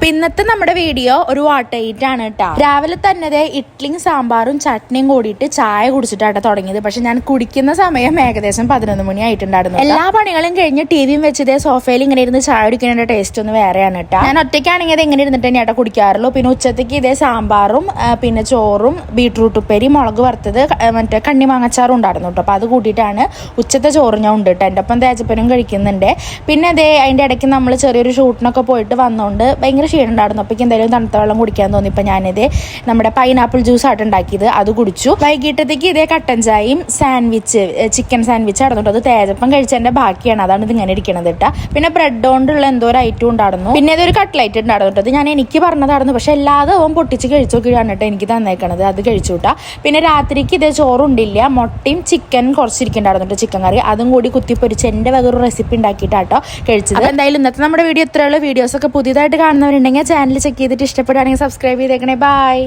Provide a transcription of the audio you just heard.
അപ്പൊ ഇന്നത്തെ നമ്മുടെ വീഡിയോ ഒരു വാട്ടേറ്റ് ആണ് കേട്ടോ രാവിലെ തന്നെ ഇഡ്ലിയും സാമ്പാറും ചട്നിയും കൂടിയിട്ട് ചായ കുടിച്ചിട്ടാണ് തുടങ്ങിയത്. പക്ഷെ ഞാൻ കുടിക്കുന്ന സമയം ഏകദേശം പതിനൊന്ന് മണി ആയിട്ടുണ്ടായിരുന്നു എല്ലാ പണികളും കഴിഞ്ഞ് ടിവിയും വെച്ചതേ സോഫയിൽ ഇങ്ങനെ ഇരുന്ന് ചായ കുടിക്കുന്നതിന്റെ ടേസ്റ്റ് ഒന്ന് വേറെയാണ് കേട്ടോ ഞാൻ ഒറ്റയ്ക്കാണെങ്കിൽ അത് എങ്ങനെ ഇരുന്നിട്ട് തന്നെ ഏട്ടാ കുടിക്കാറുള്ളൂ. പിന്നെ ഉച്ചത്തേക്ക് ഇതേ സാമ്പാറും പിന്നെ ചോറും ബീട്രൂട്ട് ഉപ്പേരി മുളക് വറുത്തത് മറ്റേ കണ്ണി മാങ്ങച്ചാറും ഉണ്ടായിരുന്നു കേട്ടോ അപ്പൊ അത് കൂട്ടിയിട്ടാണ് ഉച്ചത്തെ ചോറ് ഞാൻ ഉണ്ട് കേട്ടോ എന്റെ ഒപ്പം തേജപ്പനും കഴിക്കുന്നുണ്ട്. പിന്നെ അതേ അതിന്റെ ഇടയ്ക്ക് നമ്മൾ ചെറിയൊരു ഷൂട്ടിനൊക്കെ പോയിട്ട് വന്നോണ്ട് ഭയങ്കര ക്ഷീണം ഉണ്ടായിരുന്നു അപ്പോൾ എന്തായാലും തണുത്ത വെള്ളം കുടിക്കാൻ തോന്നി. ഇപ്പം ഞാനിത് നമ്മുടെ പൈനാപ്പിൾ ജ്യൂസ് ആയിട്ട് ഉണ്ടാക്കിയത്. അത് കുടിച്ചു. വൈകിട്ടത്തേക്ക് ഇതേ കട്ടൻ ചായയും സാൻഡ്വിച്ച് ചിക്കൻ സാൻഡ്വിച്ച് ആയിരുന്നു അത് തേജപ്പം കഴിച്ചതിന്റെ ബാക്കിയാണ്. അതാണ് ഇത് ഇങ്ങനെ ഇരിക്കണത് കേട്ടോ. പിന്നെ ബ്രെഡ് കൊണ്ടുള്ള എന്തോ ഒരു ഐറ്റം ഉണ്ടായിരുന്നു. പിന്നെ ഇതൊരു കട്ട്ലൈറ്റ് ഉണ്ടായിരുന്നു ഞാൻ എനിക്ക് പറഞ്ഞതായിരുന്നു. പക്ഷേ എല്ലാതും പൊട്ടിച്ച് കഴിച്ചു നോക്കിയാണ് കേട്ടോ എനിക്ക് തന്നേക്കണത്. അത് കഴിച്ചു കൂട്ടാ. പിന്നെ രാത്രിക്ക് ഇതേ ചോറുണ്ടില്ല മുട്ടയും ചിക്കൻ കുറച്ചിരിക്കണ്ടായിരുന്നു ചിക്കൻ കറി. അതും കൂടി കുത്തിപ്പൊരിച്ച് എന്റെ വക റെസിപ്പി ഉണ്ടാക്കിയിട്ടാട്ടോ കഴിച്ചത്. എന്തായാലും ഇന്നത്തെ നമ്മുടെ വീഡിയോ ഇത്രയുള്ള വീഡിയോസ് ഒക്കെ പുതിയതായിട്ട് കാണുന്നവരുണ്ടെങ്കിൽ ചാനൽ ചെക്ക് ചെയ്തിട്ട് ഇഷ്ടപ്പെടുകയാണെങ്കിൽ സബ്സ്ക്രൈബ് ചെയ്തേക്കണേ. ബൈ